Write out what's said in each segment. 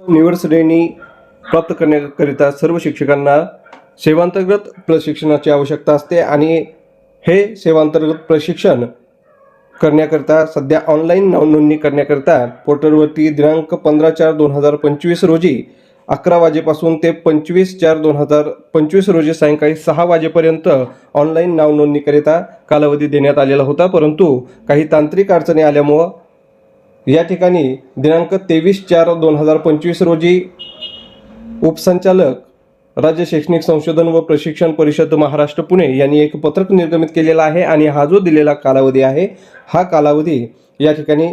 निवड श्रेणी प्राप्त करण्याकरिता सर्व शिक्षकांना सेवांतर्गत प्रशिक्षणाची आवश्यकता असते आणि हे सेवांतर्गत प्रशिक्षण करण्याकरिता सध्या ऑनलाईन नावनोंदणी करण्याकरिता पोर्टलवरती दिनांक पंधरा चार दोन हजार पंचवीस रोजी अकरा वाजेपासून ते पंचवीस चार दोन हजार पंचवीस रोजी सायंकाळी सहा वाजेपर्यंत ऑनलाईन नावनोंदणीकरिता कालावधी देण्यात आलेला होता परंतु काही तांत्रिक अडचणी आल्यामुळं या ठिकाणी दिनांक तेवीस चार दोन हजार पंचवीस रोजी उपसंचालक राज्य शैक्षणिक संशोधन व प्रशिक्षण परिषद महाराष्ट्र पुणे यांनी एक पत्रक निर्गमित केलेला आहे आणि हा जो दिलेला कालावधी आहे हा कालावधी या ठिकाणी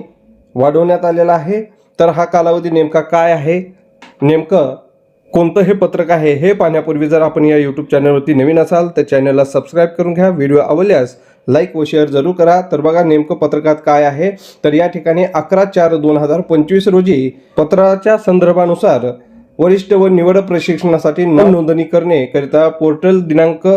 वाढवण्यात आलेला आहे. तर हा कालावधी नेमका काय आहे? नेमकं कोणतं हे पत्रक आहे हे पाहण्यापूर्वी जर आपण या यूट्यूब चॅनलवरती नवीन असाल तर चॅनलला सबस्क्राईब करून घ्या. व्हिडिओ आवडल्यास लाईक व शेअर जरूर करा. तर बघा नेमकं पत्रकात काय आहे? तर या ठिकाणी अकरा चार दोन हजार पंचवीस रोजी पत्राच्या संदर्भानुसार वरिष्ठ व निवड प्रशिक्षणासाठी नोंदणी करणे करिता पोर्टल दिनांक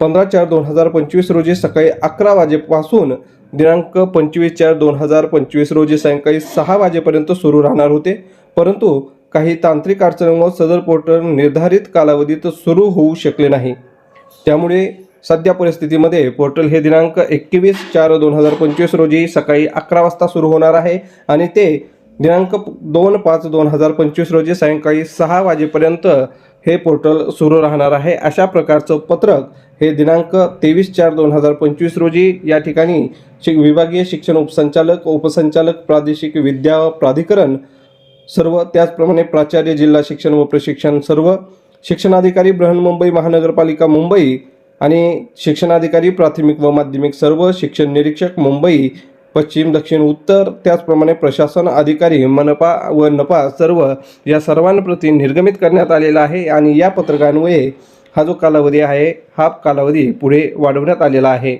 पंधरा चार दोन हजार पंचवीस रोजी सकाळी अकरा वाजेपासून दिनांक पंचवीस चार दोन हजार पंचवीस रोजी सायंकाळी सहा वाजेपर्यंत सुरू राहणार होते. परंतु काही तांत्रिक अडचणीमुळे सदर पोर्टल निर्धारित कालावधीत सुरू होऊ शकले नाही. त्यामुळे सध्या परिस्थितीमध्ये पोर्टल हे दिनांक एकवीस चार दोन हजार पंचवीस रोजी सकाळी अकरा वाजता सुरू होणार आहे आणि ते दिनांक दोन पाच दोन हजार पंचवीस रोजी सायंकाळी सहा वाजेपर्यंत हे पोर्टल सुरू राहणार आहे. अशा प्रकारचं पत्रक हे दिनांक तेवीस चार दोन हजार पंचवीस रोजी या ठिकाणी शि विभागीय शिक्षण उपसंचालक उपसंचालक प्रादेशिक विद्या प्राधिकरण सर्व त्याचप्रमाणे प्राचार्य जिल्हा शिक्षण व प्रशिक्षण सर्व शिक्षणाधिकारी बृहन्मुंबई महानगरपालिका मुंबई आणि शिक्षणाधिकारी प्राथमिक व माध्यमिक सर्व शिक्षण निरीक्षक मुंबई पश्चिम दक्षिण उत्तर त्याचप्रमाणे प्रशासन अधिकारी मनपा व नपा सर्व या सर्वांप्रती निर्गमित करण्यात आलेला आहे आणि या पत्रकान्वये हा जो कालावधी आहे हा कालावधी पुढे वाढवण्यात आलेला आहे.